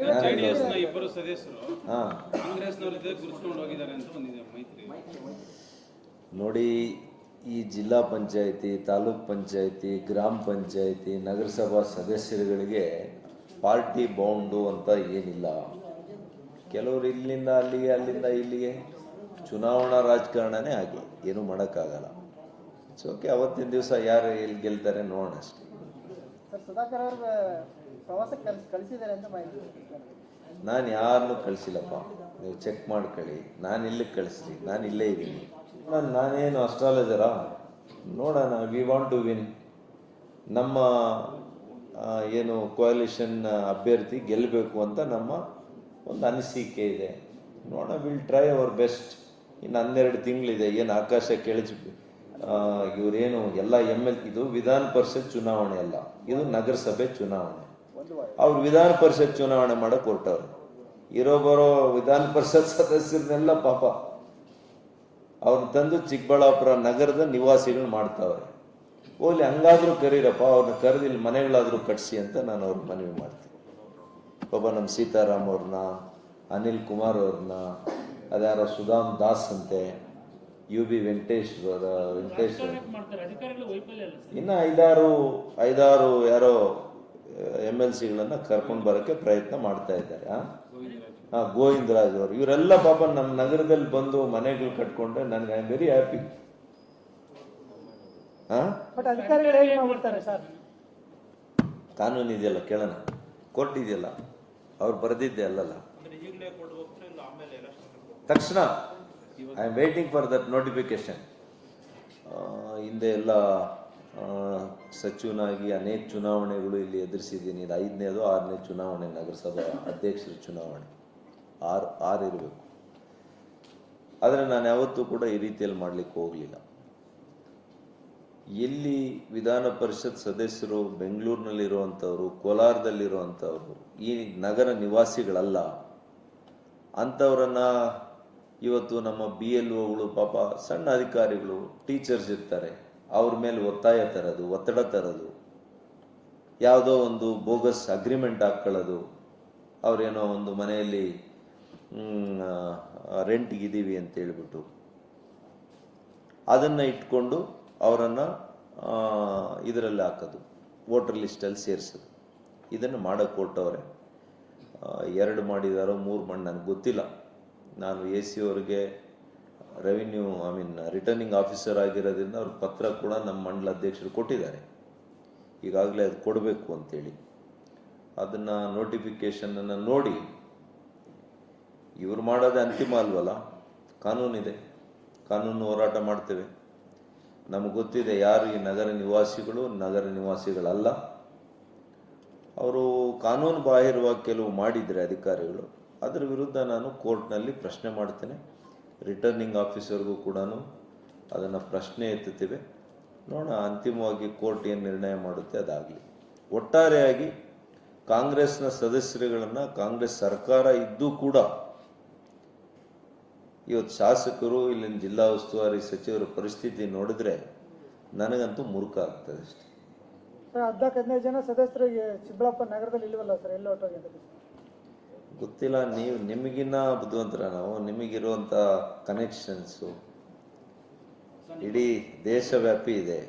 ಜೆಡಿಎಸ್ನ ಇಬ್ಬರು ಸದಸ್ಯರು ಹಾ. ಕಾಂಗ್ರೆಸ್ನವ್ರ ಜೊತೆ ಗುರುಸ್ಕೊಂಡು ಹೋಗಿದ್ದಾರೆ ಅಂತ ಒಂದಿದೆ ಮೈತ್ರಿ. ನೋಡಿ ಈ ಜಿಲ್ಲಾ ಪಂಚಾಯತಿ ತಾಲೂಕ್ ಪಂಚಾಯತಿ ಗ್ರಾಮ ಪಂಚಾಯತಿ ನಗರಸಭಾ ಸದಸ್ಯರುಗಳಿಗೆ ಪಾರ್ಟಿ ಬೌಂಡು ಅಂತ ಏನಿಲ್ಲ. ಕೆಲವರು ಇಲ್ಲಿಂದ ಅಲ್ಲಿಗೆ ಅಲ್ಲಿಂದ ಇಲ್ಲಿಗೆ. ಚುನಾವಣಾ ರಾಜಕಾರಣನೇ ಹಾಗೆ. ಏನು ಮಾಡೋಕ್ಕಾಗಲ್ಲ. ಸೊಕೆ ಅವತ್ತಿನ ದಿವಸ ಯಾರು ಎಲ್ಲಿ ಗೆಲ್ತಾರೆ ನೋಡೋಣ ಅಷ್ಟೇ. ಕಳ್ಸಿ ನಾನು ಯಾರನ್ನು ಕಳಿಸಿಲ್ಲಪ್ಪ. ನೀವು ಚೆಕ್ ಮಾಡ್ಕೊಳ್ಳಿ. ನಾನು ಇಲ್ಲಿಗೆ ಕಳಿಸ್ರಿ ನಾನು ಇಲ್ಲೇ ಇದ್ದೀನಿ. ನಾನು, ನಾನೇನು ಅಸ್ಟ್ರಾಲಜರಾ ನೋಡೋಣ. ವಿ ವಾಂಟ್ ಟು ವಿನ್ ನಮ್ಮ ಏನು ಕೋಯಲಿಷನ್ ಅಭ್ಯರ್ಥಿ ಗೆಲ್ಲಬೇಕು ಅಂತ ನಮ್ಮ ಒಂದು ಅನಿಸಿಕೆ ಇದೆ. ನೋಡೋಣ. ವಿಲ್ ಟ್ರೈ ಅವರ್ ಬೆಸ್ಟ್ ಇನ್ನು ಹನ್ನೆರಡು ತಿಂಗಳಿದೆ. ಏನು ಆಕಾಶ ಕೆಳಚಿ ಇವರೇನು ಎಲ್ಲ ಎಂ ಎಲ್ ಇದು ವಿಧಾನ ಪರಿಷತ್ ಚುನಾವಣೆ ಅಲ್ಲ. ಇದು ನಗರಸಭೆ ಚುನಾವಣೆ. ಅವ್ರು ವಿಧಾನ ಪರಿಷತ್ ಚುನಾವಣೆ ಮಾಡಕ್ ಹೊರಟವ್ರು. ಇರೋ ಬರೋ ವಿಧಾನ ಪರಿಷತ್ ಸದಸ್ಯರನ್ನೆಲ್ಲ ಪಾಪ. ಅವ್ರನ್ನ ತಂದು ಚಿಕ್ಕಬಳ್ಳಾಪುರ ನಗರದ ನಿವಾಸಿಗಳು ಮಾಡ್ತಾವ್ರೆ. ಹೋಗ್ಲಿ ಹಂಗಾದ್ರೂ ಕರೀರಪ್ಪ ಅವ್ರನ್ನ ಕರೆದು ಇಲ್ಲಿ ಮನೆಗಳಾದ್ರೂ ಕಟ್ಸಿ ಅಂತ ನಾನು ಅವ್ರ ಮನವಿ ಮಾಡ್ತೀನಿ. ಪಾಪ ನಮ್ಮ ಸೀತಾರಾಮ್ ಅವ್ರನ್ನ ಅನಿಲ್ ಕುಮಾರ್ ಅವ್ರನ್ನ ಅದ್ಯಾರ ಸುಧಾಮ್ ದಾಸ್ ಅಂತೆ ಯು ಬಿ ವೆಂಕಟೇಶ್ ವೆಂಕಟೇಶ್ ಇನ್ನ ಐದಾರು ಐದಾರು ಯಾರೋ ಎಂ ಎಲ್ ಸಿಗಳನ್ನ ಕರ್ಕೊಂಡು ಬರೋಕ್ಕೆ ಪ್ರಯತ್ನ ಮಾಡ್ತಾ ಇದ್ದಾರೆ ಹಾಂ ಗೋವಿಂದರಾಜ್ ಅವರು. ಇವರೆಲ್ಲ ಪಾಪ ನಮ್ಮ ನಗರದಲ್ಲಿ ಬಂದು ಮನೆಗಳು ಕಟ್ಕೊಂಡ್ರೆ ನನಗೆ ಐ ಆಮ್ ವೆರಿ ಹ್ಯಾಪಿ ಕಾನೂನು ಇದೆಯಲ್ಲ ಕೇಳೋಣ. ಕೋರ್ಟ್ ಇದೆಯಲ್ಲ ಅವ್ರು ಬರೆದಿದ್ದೆ ಅಲ್ಲಲ್ಲ? ತಕ್ಷಣ I am waiting for that notification ಹಿಂದೆ ಎಲ್ಲ ಸಚಿವನಾಗಿ ಅನೇಕ ಚುನಾವಣೆಗಳು ಇಲ್ಲಿ ಎದುರಿಸಿದ್ದೀನಿ. ಇದು ಐದನೇದು, ಆರನೇ ಚುನಾವಣೆ, ನಗರಸಭಾ ಅಧ್ಯಕ್ಷರ ಚುನಾವಣೆ. ಆರು ಆರು ಇರಬೇಕು. ಆದರೆ ನಾನು ಯಾವತ್ತೂ ಕೂಡ ಈ ರೀತಿಯಲ್ಲಿ ಮಾಡಲಿಕ್ಕೆ ಹೋಗಲಿಲ್ಲ. ಎಲ್ಲಿ ವಿಧಾನ ಪರಿಷತ್ ಸದಸ್ಯರು, ಬೆಂಗಳೂರಿನಲ್ಲಿರುವಂಥವ್ರು, ಕೋಲಾರದಲ್ಲಿರುವಂಥವ್ರು, ಈ ನಗರ ನಿವಾಸಿಗಳಲ್ಲ, ಅಂಥವ್ರನ್ನ ಇವತ್ತು ನಮ್ಮ ಬಿ ಎಲ್ ಒಗಳು ಪಾಪ ಸಣ್ಣ ಅಧಿಕಾರಿಗಳು, ಟೀಚರ್ಸ್ ಇರ್ತಾರೆ. ಅವ್ರ ಮೇಲೆ ಒತ್ತಾಯ ತರೋದು, ಒತ್ತಡ ತರೋದು, ಯಾವುದೋ ಒಂದು ಬೋಗಸ್ ಅಗ್ರಿಮೆಂಟ್ ಹಾಕ್ಕೊಳ್ಳೋದು ಅವರೇನೋ ಒಂದು ಮನೆಯಲ್ಲಿ ರೆಂಟ್ಗಿದ್ದೀವಿ ಅಂತ ಹೇಳ್ಬಿಟ್ಟು ಅದನ್ನು ಇಟ್ಕೊಂಡು ಅವರನ್ನು ಇದರಲ್ಲಿ ಹಾಕೋದು, ವೋಟರ್ ಲಿಸ್ಟಲ್ಲಿ ಸೇರಿಸೋದು. ಇದನ್ನು ಮಾಡೋಕ್ಕೆ ಕೊಟ್ಟವ್ರೆ ಎರಡು ಮಾಡಿದಾರೋ ಮೂರು ಮಾಡಿ, ನನಗೆ ಗೊತ್ತಿಲ್ಲ. ನಾನು ಎ ಸಿ ಅವ್ರಿಗೆ revenue I mean returning officer ಆಗಿರೋದ್ರಿಂದ ಅವ್ರ ಪತ್ರ ಕೂಡ ನಮ್ಮ ಮಂಡಲ ಅಧ್ಯಕ್ಷರು ಕೊಟ್ಟಿದ್ದಾರೆ. ಈಗಾಗಲೇ ಅದು ಕೊಡಬೇಕು ಅಂತೇಳಿ. ಅದನ್ನು ನೋಟಿಫಿಕೇಷನನ್ನು ನೋಡಿ, ಇವರು ಮಾಡೋದೇ ಅಂತಿಮ ಅಲ್ವಲ್ಲ? ಕಾನೂನಿದೆ ಕಾನೂನು ಹೋರಾಟ ಮಾಡ್ತೇವೆ. ನಮಗೆ ಗೊತ್ತಿದೆ ಯಾರು ಈ ನಗರ ನಿವಾಸಿಗಳು? ನಗರ ನಿವಾಸಿಗಳಲ್ಲ. ಅವರು ಕಾನೂನು ಬಾಹಿರವಾಗಿ ಕೆಲವು ಮಾಡಿದರೆ ಅಧಿಕಾರಿಗಳು. ಅದರ ವಿರುದ್ಧ ನಾನು ಕೋರ್ಟ್ನಲ್ಲಿ ಪ್ರಶ್ನೆ ಮಾಡ್ತೇನೆ. ರಿಟರ್ನಿಂಗ್ ಆಫೀಸರ್ಗೂ ಕೂಡ ಅದನ್ನು ಪ್ರಶ್ನೆ ಎತ್ತುತ್ತೇವೆ. ನೋಡೋಣ, ಅಂತಿಮವಾಗಿ ಕೋರ್ಟ್ ಏನು ನಿರ್ಣಯ ಮಾಡುತ್ತೆ, ಅದಾಗಲಿ. ಒಟ್ಟಾರೆಯಾಗಿ ಕಾಂಗ್ರೆಸ್ನ ಸದಸ್ಯರುಗಳನ್ನು, ಕಾಂಗ್ರೆಸ್ ಸರ್ಕಾರ ಇದ್ದೂ ಕೂಡ ಇವತ್ತು ಶಾಸಕರು, ಇಲ್ಲಿನ ಜಿಲ್ಲಾ ಉಸ್ತುವಾರಿ ಸಚಿವರ ಪರಿಸ್ಥಿತಿ ನೋಡಿದ್ರೆ ನನಗಂತೂ ಮುರುಕ ಆಗ್ತದೆ ಅಷ್ಟೇ. ಸರ್ ಹದಿನಾಲ್ಕು ಹದಿನೈದು ಜನ ಸದಸ್ಯರು ಚಿಕ್ಕಬಳ್ಳಾಪುರ ನಗರದಲ್ಲಿ ಇಲ್ವಲ್ಲ ಸರ್, ಎಲ್ಲ ಹೊರಟೋಗಿದ್ದಾರೆ? ಗೊತ್ತಿಲ್ಲ ನೀವು ನಿಮಗಿನ್ನ ಬುದ್ಧಿವಂತರ ನಾವು ನಿಮಗಿರುವಂಥ ಕನೆಕ್ಷನ್ಸು ಇಡೀ ದೇಶವ್ಯಾಪಿ ಇದೆ.